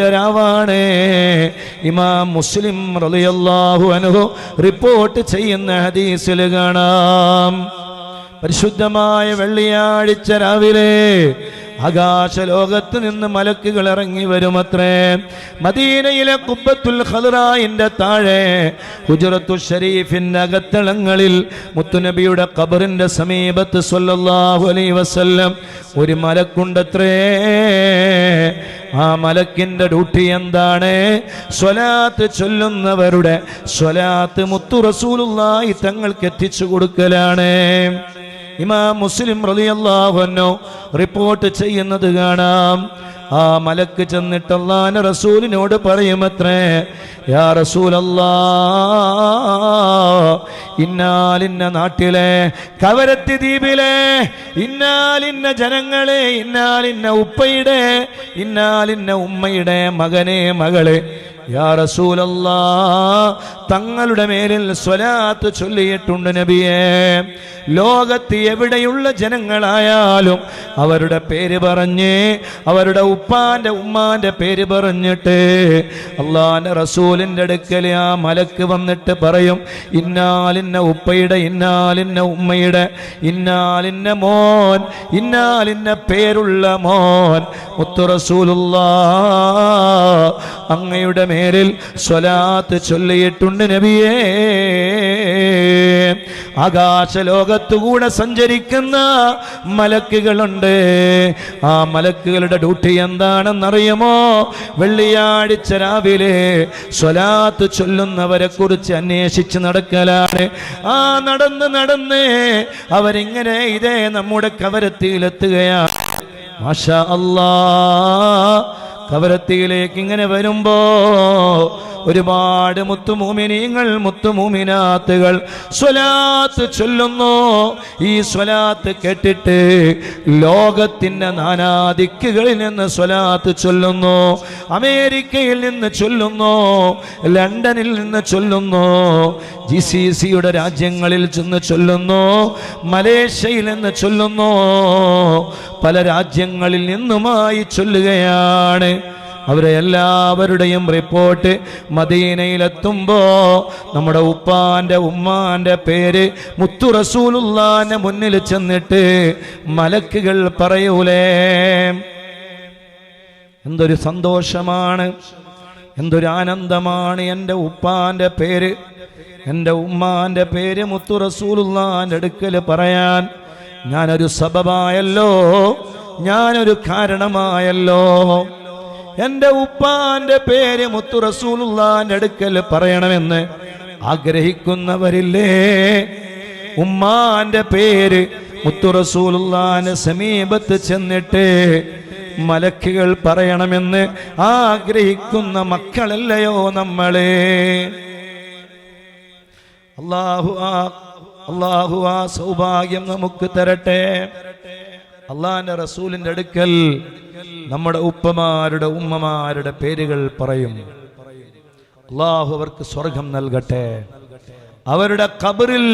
രാവാണ് ഇമാം മുസ്ലിം റളിയല്ലാഹു അൻഹു റിപ്പോർട്ട് ചെയ്യുന്ന ഹദീസിൽ കാണാം. പരിശുദ്ധമായ വെള്ളിയാഴ്ച രാവിലെ ആകാശലോകത്ത് നിന്ന് മലക്കുകൾ ഇറങ്ങി വരുമത്രേ. മദീനയിലെ കുബത്തുൽ ഖദറായിന്റെ താഴെ ഹുജറത്തു ഷരീഫിന്റെ അകത്തളങ്ങളിൽ മുത്തുനബിയുടെ ഖബറിന്റെ സമീപത്ത് സല്ലല്ലാഹു അലൈഹി വസല്ലം ഒരു മലക്കുണ്ടത്രേ. ആ മലക്കിന്റെ ഡ്യൂട്ടി എന്താണ്? സ്വലാത്ത് ചൊല്ലുന്നവരുടെ സ്വലാത്ത് മുത്തു റസൂലുള്ളാഹി തങ്ങൾക്ക് എത്തിച്ചു കൊടുക്കലാണ്. ഇമാം മുസ്ലിം റളിയല്ലാഹു അൻഹു റിപ്പോർട്ട് ചെയ്യുന്നത് കാണാം. ആ മലക്ക് ചെന്നിട്ട് അള്ളാന്റെ റസൂലിനോട് പറയുമത്രേ യാ റസൂലല്ലാ ഇന്നാലിന്ന നാട്ടിലെ കവരത്തി ദ്വീപിലെ ഇന്നാലിന്ന ജനങ്ങളെ ഇന്നാലിന്ന ഉപ്പയുടെ ഇന്നാലിന്ന ഉമ്മയുടെ മകനെ മകളെ. തങ്ങളുടെ മേലിൽ സ്വലാത്ത് ചൊല്ലിയിട്ടുണ്ട് നബിയെ. ലോകത്ത് എവിടെയുള്ള ജനങ്ങളായാലും അവരുടെ പേര് പറഞ്ഞ് അവരുടെ ഉപ്പാന്റെ ഉമ്മാന്റെ പേര് പറഞ്ഞിട്ട് അള്ളാന്റെ റസൂലിന്റെ അടുക്കൽ ആ മലക്ക് വന്നിട്ട് പറയും ഇന്നാലിന്ന ഉപ്പയുടെ ഇന്നാലിന്ന ഉമ്മയുടെ ഇന്നാലിന്ന മോൻ ഇന്നാലിന്ന പേരുള്ള മോൻ. മുത്തു റസൂലുള്ള അങ്ങയുടെ മേലിൽ സ്വലാത്ത് ചൊല്ലിയിട്ടുണ്ട് നബിയേ. ആകാശലോകത്തുകൂടെ സഞ്ചരിക്കുന്ന മലക്കുകളുണ്ട്. ആ മലക്കുകളുടെ ഡ്യൂട്ടി എന്താണെന്നറിയുമോ? വെള്ളിയാഴ്ച രാവിലെ സ്വലാത്ത് ചൊല്ലുന്നവരെ കുറിച്ച് അന്വേഷിച്ച് നടക്കലാണ്. ആ നടന്ന് നടന്ന് അവരിങ്ങനെ ഇതേ നമ്മുടെ കവരത്തിയിലെത്തുകയാണ്. മാഷാ അല്ലാ കവരത്തിയിലേക്ക് ഇങ്ങനെ വരുമ്പോ ഒരുപാട് മുത്തുമൂമിനീങ്ങൾ മുത്തുമൂമിനാത്തുകൾ സ്വലാത്ത് ചൊല്ലുന്നു. ഈ സ്വലാത്ത് കേട്ടിട്ട് ലോകത്തിന്റെ നാനാദിക്കുകളിൽ നിന്ന് സ്വലാത്ത് ചൊല്ലുന്നു. അമേരിക്കയിൽ നിന്ന് ചൊല്ലുന്നു. ലണ്ടനിൽ നിന്ന് ചൊല്ലുന്നു. ജി സി സിയുടെ രാജ്യങ്ങളിൽ ചെന്ന് ചൊല്ലുന്നു. മലേഷ്യയിൽ നിന്ന് ചൊല്ലുന്നു. പല രാജ്യങ്ങളിൽ നിന്നുമായി ചൊല്ലുകയാണ്. അവരെ എല്ലാവരുടെയും റിപ്പോർട്ട് മദീനയിലെത്തുമ്പോ നമ്മുടെ ഉപ്പാന്റെ ഉമ്മാന്റെ പേര് മുത്തു റസൂലുള്ളാന്റെ മുന്നിൽ ചെന്നിട്ട് മലക്കുകൾ പറയൂലേ. എന്തൊരു സന്തോഷമാണ് എന്തൊരു ആനന്ദമാണ് എന്റെ ഉപ്പാന്റെ പേര്. എന്റെ ഉമ്മാന്റെ പേര് മുത്തു റസൂലുള്ളാന്റെ അടുക്കൽ പറയാൻ ഞാനൊരു സബബായല്ലോ ഞാനൊരു കാരണമായല്ലോ. എന്റെ ഉപ്പാന്റെ പേര് മുത്തു റസൂലുള്ളാന്റെ അടുക്കൽ പറയണമെന്ന് ആഗ്രഹിക്കുന്നവരില്ലേ? ഉമ്മാന്റെ പേര് മുത്തു റസൂലുള്ളാന്റെ സമീപത്ത് ചെന്നിട്ട് മലക്കുകൾ പറയണമെന്ന് ആഗ്രഹിക്കുന്ന മക്കളല്ലയോ നമ്മളെ? അള്ളാഹു ആ അള്ളാഹു ആ സൗഭാഗ്യം നമുക്ക് തരട്ടെ. അള്ളാന്റെ റസൂലിന്റെ അടുക്കൽ നമ്മുടെ ഉപ്പമാരുടെ ഉമ്മമാരുടെ പേരുകൾ പറയും. അള്ളാഹു അവർക്ക് സ്വർഗം നൽകട്ടെ. അവരുടെ കബറിൽ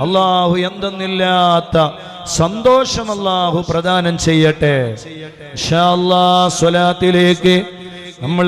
അള്ളാഹു എന്തെന്നില്ലാത്ത സന്തോഷം അള്ളാഹു പ്രദാനം ചെയ്യട്ടെ. സ്വലാത്തിലേക്ക് നമ്മൾ